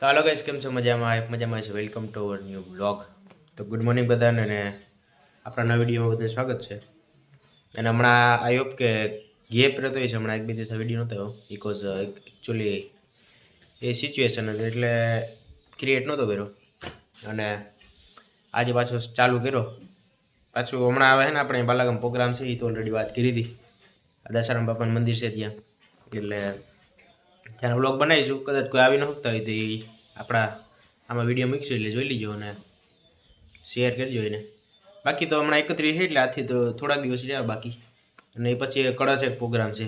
તો હાલો ગાઈસ કેમ છો? મજામાં? મજામાં છે. Welcome to our new blog તો ગુડ મોર્નિંગ બધાને અને આપણા નવા વિડીયોમાં બધાને સ્વાગત છે. અને હમણાં આઈ હોપ કે ગેપ રહેતો છે હમણાં એક બે દિવસ વીડિયો નહોતો બિકોઝ એકચ્યુઅલી એ સિચ્યુએશન હતી. એટલે ક્રિએટ નહોતો કર્યો. અને આજે પાછો ચાલુ કર્યો. પાછું હમણાં આવે છે ને આપણે, બાલાગામ પ્રોગ્રામ છે એ તો ઓલરેડી વાત કરી હતી. દશારામ બાપાનું મંદિર છે ત્યાં. એટલે ત્યાં વ્લોગ બનાવીશું, કદાચ કોઈ આવી શકતા હોય તો એ આપણા આમાં વીડિયો મૂકશું એટલે જોઈ લીજો અને શેર કરજો એને. બાકી તો હમણાં એકત્રીસ છે એટલે આથી તો થોડાક દિવસ રહ્યા બાકી. અને પછી કળશ એક પ્રોગ્રામ છે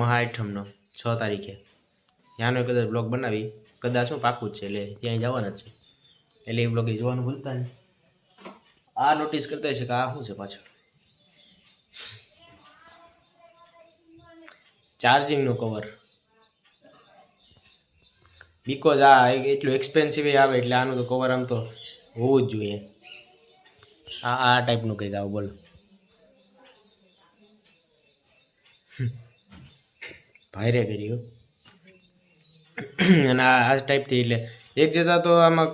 મહાઠમનો છ તારીખે. ત્યાંનો કદાચ બ્લોગ બનાવી, કદાચ શું પાકું જ છે એટલે ત્યાં જવાના છે. એટલે એ બ્લોગ જોવાનું ભૂલતા નહીં. આ નોટિસ કરતા છે કે આ શું છે પાછળ? ચાર્જિંગનું કવર બીકોઝ આ એટલું એક્સપેન્સિવ આવે એટલે આનું તો કવર આમ તો હોવું જ જોઈએ. આ આ ટાઈપનું કંઈક આવું બોલો. ભાઈરે કર્યું અને આ આ ટાઈપથી એટલે એક જતા તો આમાં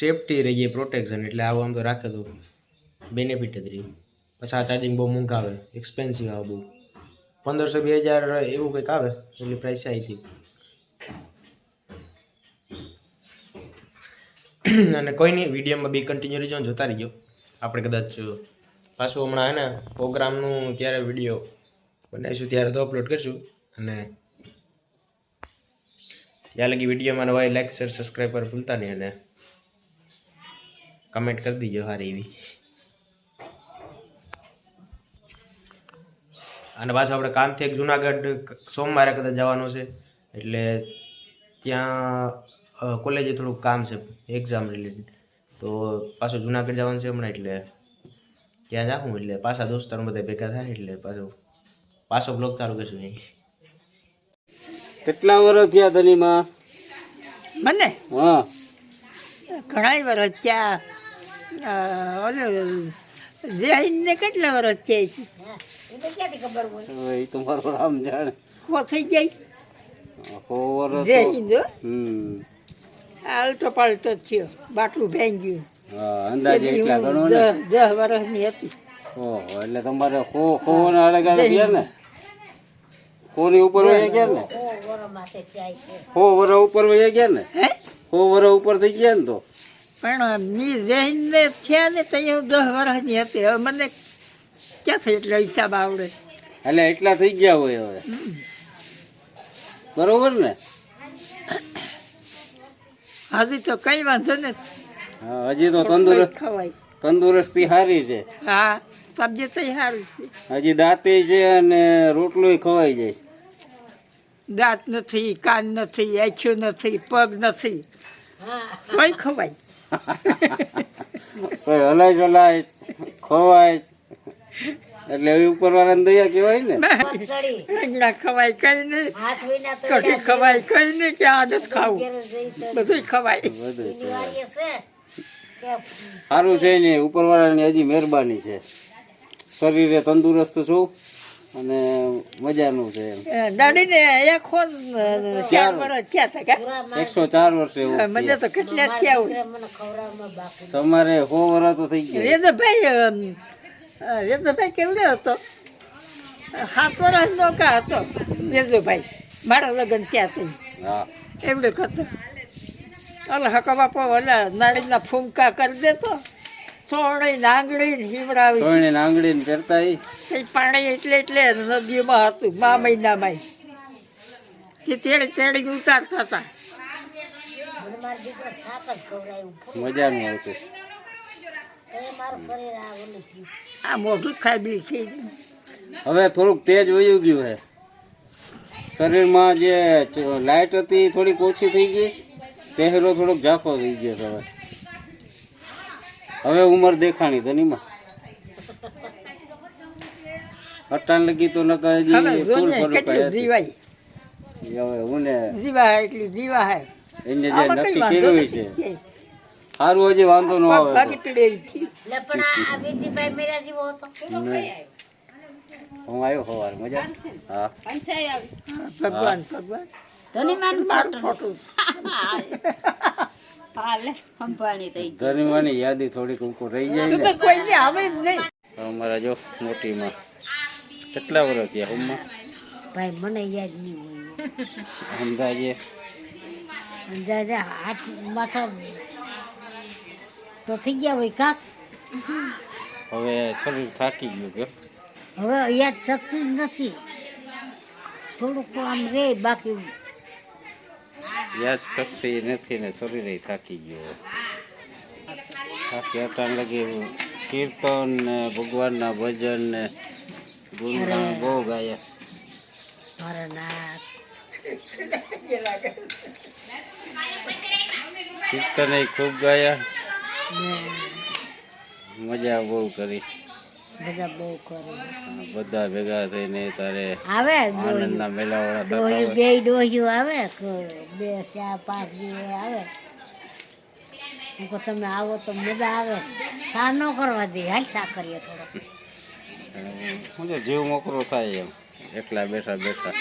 સેફટી રહી ગઈ પ્રોટેક્શન એટલે આવું આમ તો રાખે તો બેનિફિટ જ રહી. પછી આ ચાર્જિંગ બહુ મોંઘા આવે એક્સપેન્સિવ આવે બહુ. પંદરસો, બે હજાર એવું કંઈક આવે, એટલી પ્રાઇસ આવી હતી અને કોઈ નહીં, વિડીયોમાં બી કન્ટિન્યુ રહેજો જોતા રહીજો. આપણે કદાચ પાછું હમણાં હે ને, પ્રોગ્રામનું ત્યારે વીડિયો બનાવીશું, ત્યારે તો અપલોડ કરીશું. અને ત્યાં લગી વિડીયોમાં નવા લાઈક શેર સબસ્ક્રાઈબ પર ભૂલતા નહીં અને કમેન્ટ કરી દીજો સારી એવી. અને પાછું આપણે કામથી એક જુનાગઢ સોમવારે કદાચ જવાનું છે, એટલે ત્યાં કોલેજે થોડુંક કામ છે એક્ઝામ રિલેટેડ તો પાછું જુનાગઢ જવાનું છે હમણાં એટલે ત્યાં જાઉં એટલે પાછા દોસ્તારો બધા ભેગા થાય એટલે પાછું પાછો બ્લોગ ચાલુ કરશું કેટલા વર્ષ થયા તનીમાં મને? હા. ઘણા વર્ષ ઓલું જૈનને કેટલા વર્ષ છે? હવે એ તમારો રામ જાણે. થઈ જાય? હો વર્ષ જૈન હમ. આલટો પાલતો જ થયો. બાટલું ભેંગ્યું. અંદાજે એટલા ગણો ને? દસ દસ વર્ષની હતી. ઓહો એટલે તમારે ખો ખો ને અડગાડે ગયા ને? ખો ઉપર વહી ગયા ને? ખો વર ઉપર વહી ગયા ને? હે? ખો વર ઉપર થઈ ગયા ને તો? પણ ની જૈનને થયા ને હું દસ વર્ષની હતી. હવે મને ક્યાંથી એટલો હિસાબ આવડે? એટલે એટલા થઈ ગયા હોય હવે. બરોબર ને? હજી તો કઈ વાંધો નથી. હજી તો તંદુરસ્ત ખવાય. તંદુરસ્તી સારી છે. હા તબિયત સારી છે. હજી દાંતે છે અને રોટલોય ખવાઈ જાય છે. દાંત નથી કાન નથી આખ્યું નથી પગ નથી. તોય ખવાય. કોઈ હલાય હલાય ખવાય એટલે હવે ઉપર વાળાને દયા કહેવાય ને? ના. ખવાય કઈ નહીં. કઢી ખવાય કઈ નહીં કે આદત ખાવું. બધું ખવાય. બધું સારું છે. ને ઉપર વાળાની હજી મહેરબાની છે. શરીરે તંદુરસ્ત છું અને મજાનું છે એમ. દાડીને એક ખોન ચાર વર્ષ. થયા હતા એકસો ચાર વર્ષે એવું મજા તો કેટલા થયા તમારે સો વર્ષ તો થઈ ગયા. અ, વેદભાઈ કેવડો હતો? સાત વર્ષનો કા હતો? વેદભાઈ મારા લગ્ન ત્યાં થઈ હા. એવડે હતો ઓલા હકો બાપો ઓલા નાળીના ફૂંકા કરી દેતો. થોડી નાંગળી ને હિમરાવી સોયણે નાંગળી ને પહેરતા એ પાણી એટલે એટલે નદીમાં હતું મા મહિનામાં તે તેડી તેડી ઉતારતા હતા. મજાનું આવતું. આ મોઢું ખાધી છે. હવે થોડુંક તેજ વયું ગયું છે શરીરમાં જે લાઇટ હતી થોડીક ઓછી થઈ ગઈ. ચહેરો થોડોક ઝાંખો થઈ ગયો હવે. હવે ઉંમર દેખાણી ધનીમાં અટાણ લગી તો નકા હજી ફૂલ. જીવાય. હવે હું ને જીવા એટલું જીવા હે એને જે નક્કી કર્યું. છે. સારું હજી વાંધો ન આવે હું આવ્યો સવાર મજા? હા. ભગવાન ભગવાન. ધનીમાન રહી ધર્મવાની યાદી થોડીક ઉપર રહી જાય ને. કોઈને આવે નહીં. અમારા જો મોટીમાં કેટલા વર્ષ થયા હોમમાં ભાઈ મને યાદ નહીં હોય. અંદાજે? અંદાજે તો થઈ ગયા હોય કાક. હવે શરીર થાકી ગયું કે હવે યાદ શક્તિ જ નથી. થોડુંક આમ રે બાકી. યાદ શક્તિ નથી ને શરીર થાકી ગયું થાકી હતા લગી કીર્તન ને ભગવાનના ભજન ને ગુણગાન બહુ ગાયા. મારા નાક કીર્તન ખૂબ ગાયા. મજા બહુ કરી. બધા બહુ કરે. બધા ભેગા થઈને તારે આવે આનંદના મેળાવાળા ડોહ્યું બે ડોહ્યું આવે બે ચાર પાંચ દિવસ આવે. હું કહું તમે આવો તો મજા આવે. સા ન કરવા દે. હાલ સા કરીએ થોડો. હું તો જીવ મોકરો થાય એમ. એકલા બેઠા બેઠા.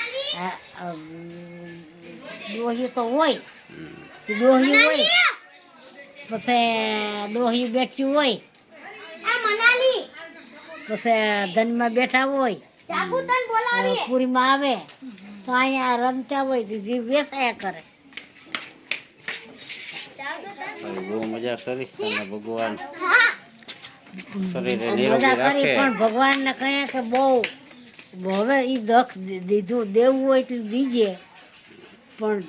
ડોહ્યું તો હોય. ડોહ્યું હોય. પછી દોહી બેઠ્યું હોય. પછી ધનમાં બેઠા હોય. પૂરીમાં આવે. તો અહીંયા રમતા હોય તો જીવ બેસાયા કરે. બહુ મજા કરી. અને ભગવાન મજા કરી પણ ભગવાનને કહે કે બહુ હવે એ દખ દીધું દેવું હોય એટલું દીજે. પણ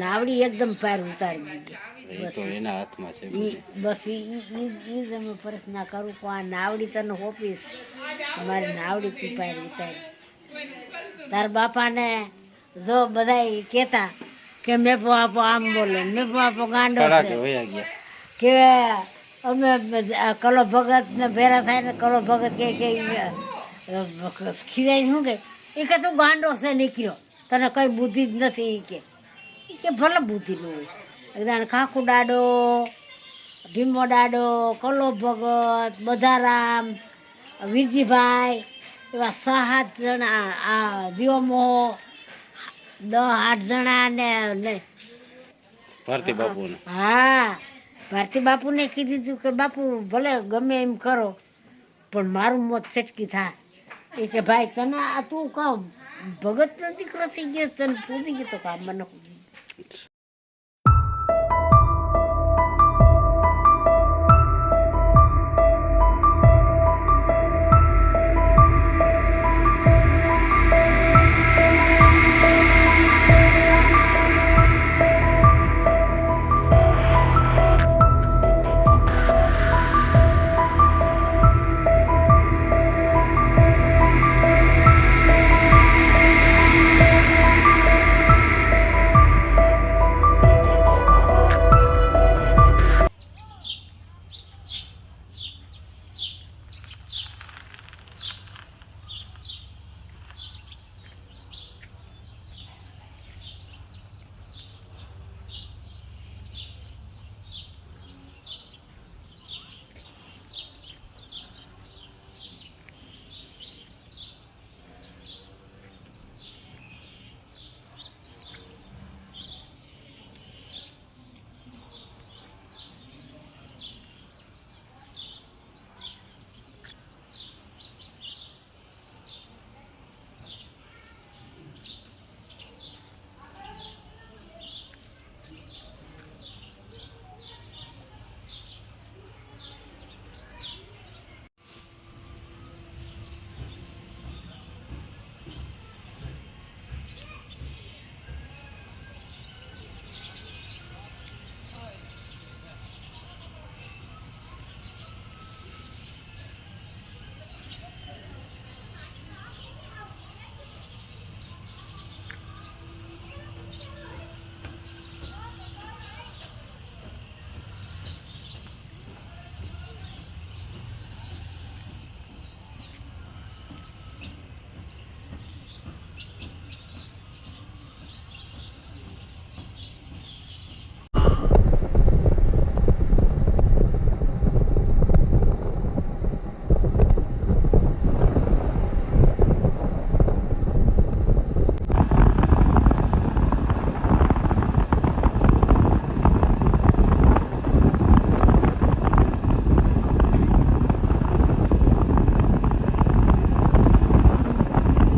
નાવડી એકદમ પાર ઉતારી દીજે. એ તો એના હાથમાં છે ઈ બસ ઈ ઈ- ઈ ઈ જ અમે પ્રાર્થના કરું કે આ નાવડી તને હોપીશ. મારી નાવડી તું પાર ઉતારી. તાર બાપાને જો બધાય કહેતા કે મેં બાપો આમ બોલે મેપો આપો ગાંડો છે. કે અમે કલો ભગત ને ભેરા થાય ને કલો ભગત કે કે ખીજાઈ શું કે એ કે તું ગાંડો છે નીકળ્યો. તને કઈ બુદ્ધિ જ નથી કે કે ભલે બુદ્ધિ ન હોય. એકદમ ખાખુ ડાડો ભીમો ડાડો કલો ભગત બધારામ વીરજીભાઈ એવા છ સાત જણા આ જીવમો દસ આઠ જણા ને ને ભારતી બાપુ હા ભારતી બાપુને કીધું હતું કે બાપુ ભલે ગમે એમ કરો પણ મારું મોત છટકી થાય. એ કે ભાઈ તને આ તું કામ ભગતનો દીકરો થઈ ગયો તને પૂરી ગયો તો કામ મને.